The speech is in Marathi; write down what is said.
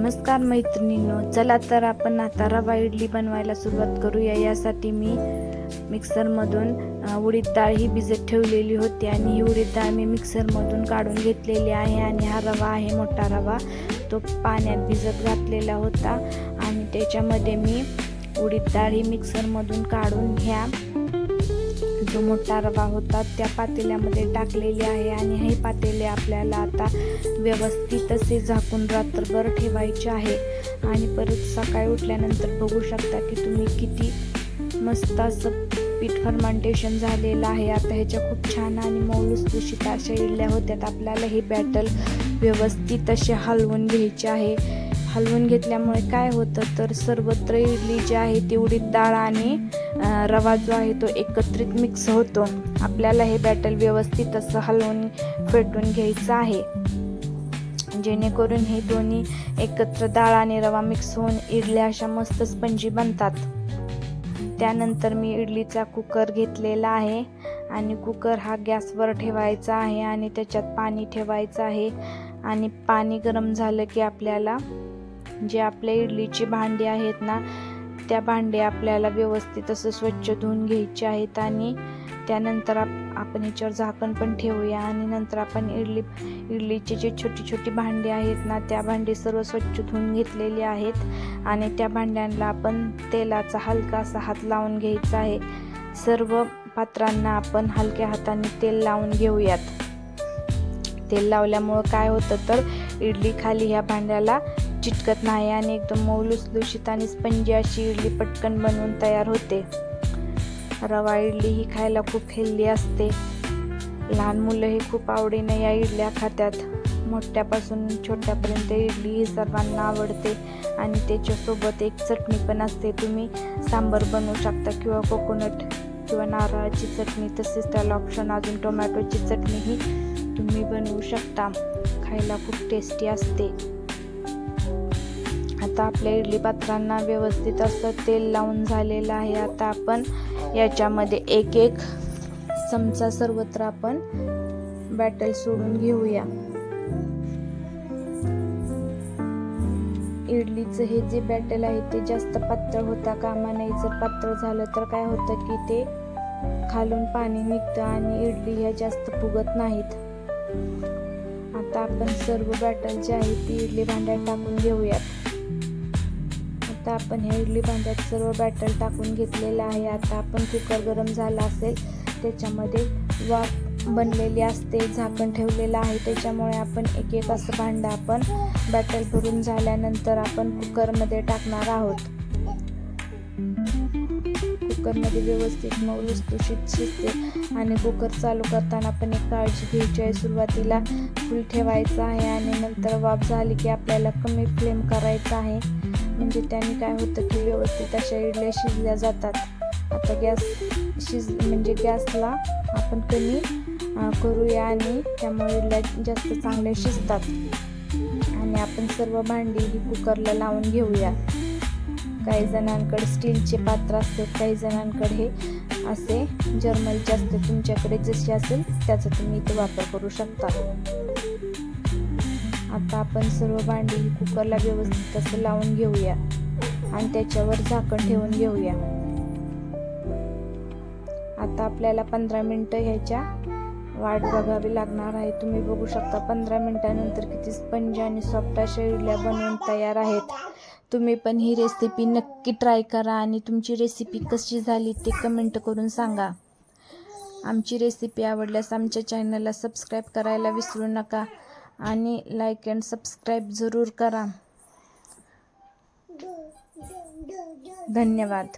नमस्कार मैत्रिणींनो चला तर आपण आता रवा इडली बनवायला सुरुवात करूया. यासाठी मी मिक्सरमधून उडीद डाळ ही भिजत ठेवलेली होती आणि ही उडीद डाळ मी मिक्सरमधून काढून घेतलेली आहे आणि हा रवा आहे मोठा रवा. तो पाण्यात भिजत घातलेला होता आणि त्याच्यामध्ये मी उडीद डाळ ही मिक्सरमधून काढून ह्या जो मोठा रवा होता त्या पातेल्यामध्ये टाकलेले आहे आणि हे पातेले आपल्याला आता व्यवस्थित असे झाकून रात्रभर ठेवायचे आहे. आणि परत सकाळी उठल्यानंतर बघू शकता की तुम्ही किती मस्त असं पीठ फर्मेंटेशन झालेलं आहे. आता ह्याच्या खूप छान आणि मौलूस दूषित अशा इडल्या होत्यात. आपल्याला हे बॅटल व्यवस्थित असे हलवून घ्यायचे आहे. हलवून घेतल्यामुळे काय होतं तर सर्वत्र इडली जी आहे ती उडीद डाळ आणि रवा जो आहे तो एकत्रित मिक्स होतो. आपल्याला हे बॅटल व्यवस्थित असं हलवून फेटून घ्यायचं आहे. जेणेकरून हे दोन्ही एकत्र डाळ आणि रवा मिक्स होऊन इडल्या अशा मस्त स्पंजी बनतात. त्यानंतर मी इडलीचा कुकर घेतलेला आहे आणि कुकर हा गॅसवर ठेवायचा आहे आणि त्याच्यात पाणी ठेवायचं आहे. आणि पाणी गरम झालं की आपल्याला जे आपल्या इडलीची भांडी आहेत ना त्या भांडे आपल्याला व्यवस्थित असं स्वच्छ धुवून घ्यायचे आहेत आणि त्यानंतर आप आपण ह्याच्यावर झाकण पण ठेवूया आणि नंतर आपण इडली इडलीची जे छोटी छोटी भांडी आहेत ना त्या भांडी सर्व स्वच्छ धुवून घेतलेली आहेत आणि त्या भांड्यांना आपण तेलाचा हलका असा हात लावून घ्यायचा आहे. सर्व पात्रांना आपण हलक्या हाताने तेल लावून घेऊयात. तेल लावल्यामुळं काय होतं तर इडली खाली ह्या भांड्याला चिटकत नाही आणि एकदम मऊ आणि स्पंजी अशी इडली पटकन बनवून तयार होते. रवा इडली ही खायला खूप हेल्दी असते. लहान मुलं ही खूप आवडीने या इडल्या खात्यात मोठ्यापासून छोट्यापर्यंत इडली ही सर्वांना आवडते आणि त्याच्यासोबत एक चटणी पण असते. तुम्ही सांबर बनवू शकता किंवा कोकोनट किंवा नारळाची चटणी तसेच त्याला ऑप्शन अजून टोमॅटोची चटणी ही तुम्ही बनवू शकता. खायला खूप टेस्टी असते. आता आपल्या इडली पात्रांना व्यवस्थित असं तेल लावून झालेलं आहे. आता आपण याच्यामध्ये एक एक चमचा सर्वत्र आपण बॅटल सोडून घेऊया. इडलीचं हे जे बॅटल आहे ते जास्त पातळ होता कामा नाही जर पातळ झालं तर काय होतं की ते खालून पाणी निघतं आणि इडली ह्या जास्त फुगत नाहीत. आता आपण सर्व बॅटल जे आहे ती इडली भांड्यात टाकून घेऊयात. आता आपण हे इडली भांड्यात सर्व बॅटर टाकून घेतलेलं आहे. आता आपण कुकर गरम झाला असेल त्याच्यामध्ये वाफ बनलेली असते झाकण ठेवलेलं आहे. त्याच्यामुळे आपण एक एक असं भांडं आपण बॅटर भरून झाल्यानंतर आपण कुकरमध्ये टाकणार आहोत. कुकरमध्ये व्यवस्थित मऊ लुसलुशीत शिजते आणि कुकर चालू करताना पण एक काळजी घ्यायची आहे. सुरुवातीला फुल ठेवायचं आहे आणि नंतर वाफ झाली की आपल्याला कमी फ्लेम करायचा आहे. म्हणजे त्याने काय होतं की व्यवस्थित अशा इडल्या शिजल्या जातात. आता गॅस शिज म्हणजे गॅसला आपण कमी करूया आणि त्यामुळे इडल्या जास्त चांगल्या शिजतात. आणि आपण सर्व भांडी ही कुकरला लावून घेऊया. काही जणांकडे स्टीलचे पात्र असतात काही जणांकडे हे असे जर्मलचे असते. तुमच्याकडे जशी असेल त्याचा तुम्ही इथे वापर करू शकता. आता आपण सर्व भांडी कुकरला व्यवस्थित असं लावून घेऊया आणि त्याच्यावर झाकण ठेवून घेऊया. आता आपल्याला पंधरा मिनटं ह्याच्या वाट बघावी लागणार आहे. तुम्ही बघू शकता पंधरा मिनटानंतर किती स्पंज आणि सॉफ्ट अशा इडल्या बनवून तयार आहेत. तुम्ही पण ही रेसिपी नक्की ट्राय करा आणि तुमची रेसिपी कशी झाली ते कमेंट करून सांगा. आमची रेसिपी आवडल्यास आमच्या चॅनलला सबस्क्राईब करायला विसरू नका आणि लाईक अँड सबस्क्राईब जरूर करा. धन्यवाद.